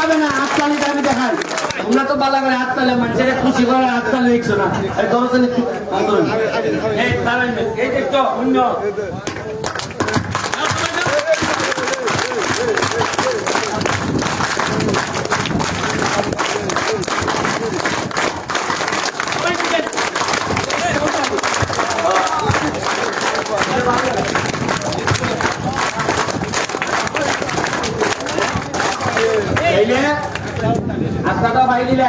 যাবে না হাততালি দাবি দেখান তোমরা তো বালা করে হাততালি মানুষের খুশি করে হাততালি দেখছ না। দরজা এই দেখছ অন্য এই যে আজকাটা ভাই দিলে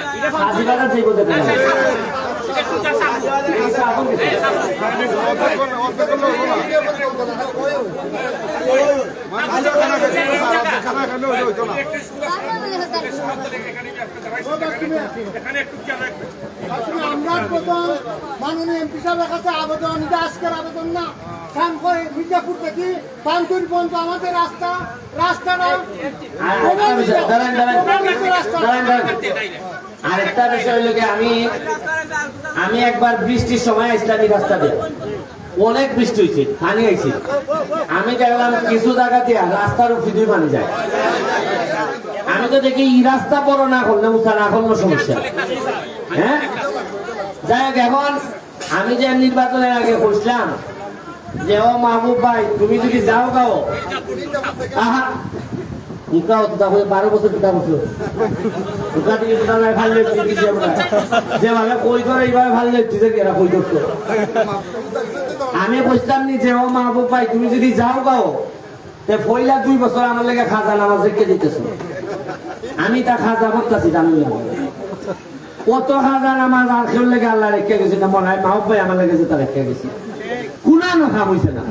আমরা যাও ঘুরানি লাগে মাধবপুর যাইতে কোরআন দিয়া 50 কিলো ঘুরাইলে মাধবপুর যাইতে এটা সাপুর গেলে যাইতে আরে এটা এটা লাইন দিতে বলে রাস্তা হতো ওই পাঁচ ঘণ্টা কাজ আছে এটা সাপুর যাইতে গিয়া আঞ্চলিক রাস্তা লাইন দিতে এটা কোথায় দিতে এটা ফাঁসি কাটা চাই বলতে পারেন এটা সুজা সাপুর এই সাপুর আমরা প্রথম মাননীয় এমপি সাহেবের কাছে আবেদন এটা আজকের আবেদন না কাম করে মির্জাপুর থেকে পান্তুর পর্যন্ত আমাদের রাস্তা প্রভাবিত রাস্তা দাঁড়ান, দাঁড়ান। আর একটা বিষয় হলো আমি আমি একবার বৃষ্টির সময় ইসলামী রাস্তা দিয়ে অনেক বৃষ্টি হয়েছে পানি আইছে। আমি দেখলাম কিছু জায়গা দিয়ে রাস্তার উপর পানি যায়। আমি তো দেখি এই রাস্তা বড় না করলে উঠা না করলে সমস্যা। হ্যাঁ? যাই হোক এখন আমি যে নির্বাচনের আগে বসলাম যে ও মাহবুব ভাই তুমি যদি যাও গাও। উকাও তো তাহলে বারো বছর দুটা বছর নয় ভালো লেগছি যেভাবে কই করে, এইভাবে ভালো লেগছি যে এরা কই করতো আমি বুঝতাম নি যে ও মাহবুব ভাই, তুমি যদি যাও গাও তে পয়লা দুই বছর আমার লেগে খাজা নামাজ রেখে দিতেছো। আমি তা খাজা করতেছি জানি না। কত হাজার আমার আর কেউ লেগে আল্লাহ রেখে না, মনে হয় মাহবুব ভাই আমার লেগে যেটা রেখে গেছে। কুনানো খাম না।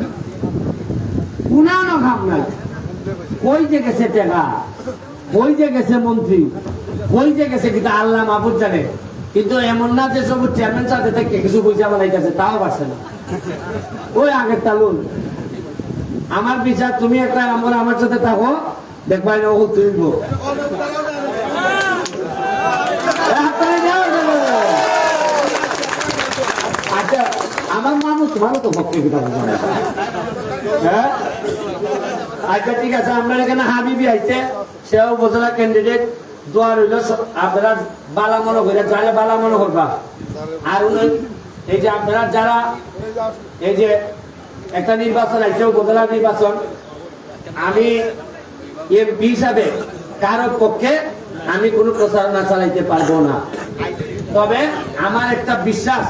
কুনানো খাম নাই। কই যে গেছে টেকা? কই যে গেছে মন্ত্রী? কই যে গেছে কিন্তু আল্লাহ মাহবুব জানে। কিন্তু এমন না যে সব চেয়ারম্যান সাথে থেকে, কিছু পয়সা বানাইতেছে, তাও পারছে না। ওই আগের তালুন আমার বিচার, তুমি একটা আমার আমার সাথে থাকো, দেখবা ও তুলব। আচ্ছা আমার মানুষ ভালো তো ভক্তি হ্যাঁ? আচ্ছা ঠিক আছে আপনার এখানে হাবিবি আইছে, সেও উপজেলা ক্যান্ডিডেট দোয়ার হইল, আপনারা বালা মনে করে যারা বালা মনে করবা। আর এই যে আপনারা যারা, এই যে একটা নির্বাচন আইছে, উপজেলা নির্বাচন, আমি এমপি হিসাবে কারও পক্ষে আমি কোনো প্রচারণা চালাইতে পারব না। তবে আমার একটা বিশ্বাস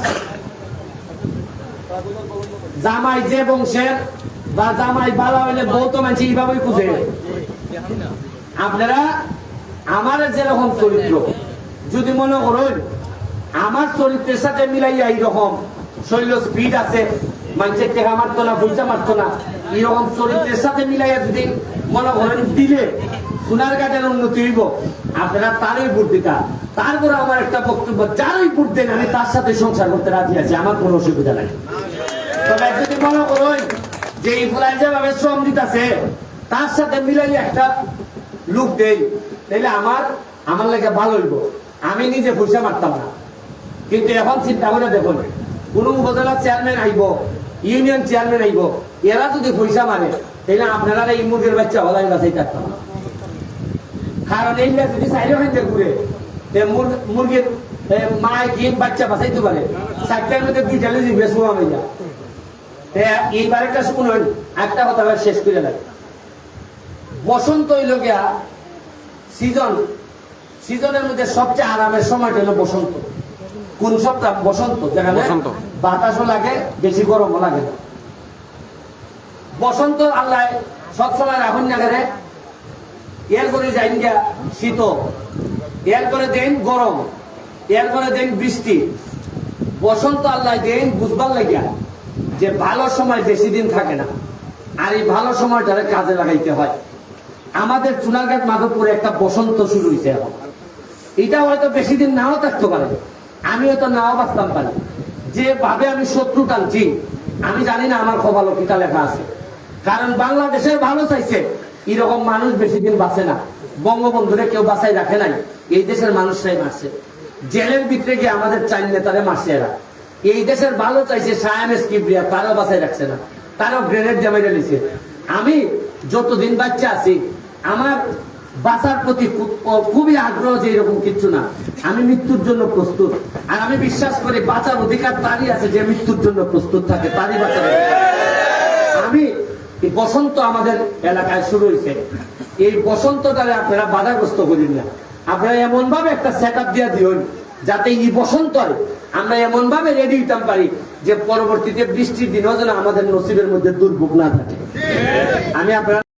জামাই যে বংশের বা জামাই বালা হইলে বহুত মানুষ এইভাবেই বুঝে আপনারা আমার যেরকম চরিত্র, যদি মনে করুন আমার চরিত্রের সাথে মিলাইয়া এইরকম শৈল স্পিড আছে, মানুষের টেকা মারতো না পয়সা মারতো না, এইরকম চরিত্রের সাথে মিলাইয়া যদি মনে করেন দিলে সোনার গাছের উন্নতি হইব, আপনারা তারই ভোট দিতা তারপরে আমার একটা বক্তব্য, যারই ভোট দেন, আমি তার সাথে সংসার করতে রাজি আছি, আমার কোনো অসুবিধা নাই। তবে যদি মনে করুন যে ইনফ্লুয়েন্সার ভাবে শ্রম দিতেছে, তার সাথে মিলাই একটা লুক দেই। তাহলে আমার আমার লাগে ভালো হইব। আমি নিজে পয়সা মারতাম না। কিন্তু এখন চিন্তা করে দেখুন, কোন উপজেলার চেয়ারম্যান আইব ইউনিয়ন চেয়ারম্যান আইব, এরা যদি পয়সা মারে তাহলে আপনারা এই মুরগির বাচ্চা হলাই বাঁচাই থাকতাম না। কারণ এইটা যদি সাইডে খাইতে ঘুরে মুরগির মায় কি বাচ্চা বাঁচাইতে পারে। চারটার মধ্যে দুইটা লেজি বেসবো আমি যা এইবার একটা শুনুন একটা কথা শেষ করে লাগে বসন্ত হইল গিয়া সিজন সিজনের মধ্যে সবচেয়ে আরামের সময়টা হলো বসন্ত। কোন সপ্তাহ? বসন্ত যেখানে বাতাসও লাগে বেশি গরমও লাগে না। বসন্ত আল্লাহ সবসময় রাখুন না করে। এর করে যাইন গিয়া শীত এর করে দেন গরম এর করে দেন বৃষ্টি। বসন্ত আল্লাহ দেন বুঝবার লাগিয়া। যে ভালো সময় বেশি দিন থাকে না, আর এই ভালো সময়টারে কাজে লাগাইতে হয়। আমাদের চুনারঘাট মাধবপুরে একটা বসন্ত শুরু হয়েছে এখন। এটা হয়তো বেশি দিন নাও থাকতে পারে। আমি হয়তো নাও বাঁচতাম পারি। যেভাবে আমি শত্রু টানছি, আমি জানি না আমার কপালও কিটা লেখা আছে। কারণ বাংলাদেশের ভালো চাইছে, এরকম মানুষ বেশি দিন বাঁচে না। বঙ্গবন্ধুরে কেউ বাঁচাই রাখে নাই, এই দেশের মানুষরাই মারছে। জেলের ভিতরে গিয়ে আমাদের চার নেতারে মারছে এরা। এই দেশের ভালো চাইছে সায়ান কিবরিয়া, তারাও বাঁচাই রাখছে না। তারাও গ্রেনেড জামাইরা নিছে। আমি যতদিন বাচ্চা আছি, আমার বাঁচার প্রতি খুব- খুবই আগ্রহ যে এরকম কিছু না। আমি মৃত্যুর জন্য প্রস্তুত। আর আমি বিশ্বাস করি বাঁচার অধিকার তারই আছে যে মৃত্যুর জন্য প্রস্তুত থাকে, তারই বাঁচার আমি বসন্ত আমাদের এলাকায় শুরু হয়েছে। এই বসন্তটারে আপনারা বাধাগ্রস্ত করেন না। আপনারা এমন ভাবে একটা সেট আপ দিয়া দিন যাতে এই বসন্ত আমরা এমন ভাবে রেডি হইতাম পারি যে পরবর্তীতে বৃষ্টির দিনও যেন আমাদের নসিবের মধ্যে দুর্ভোগ না থাকে। আমি আপনারা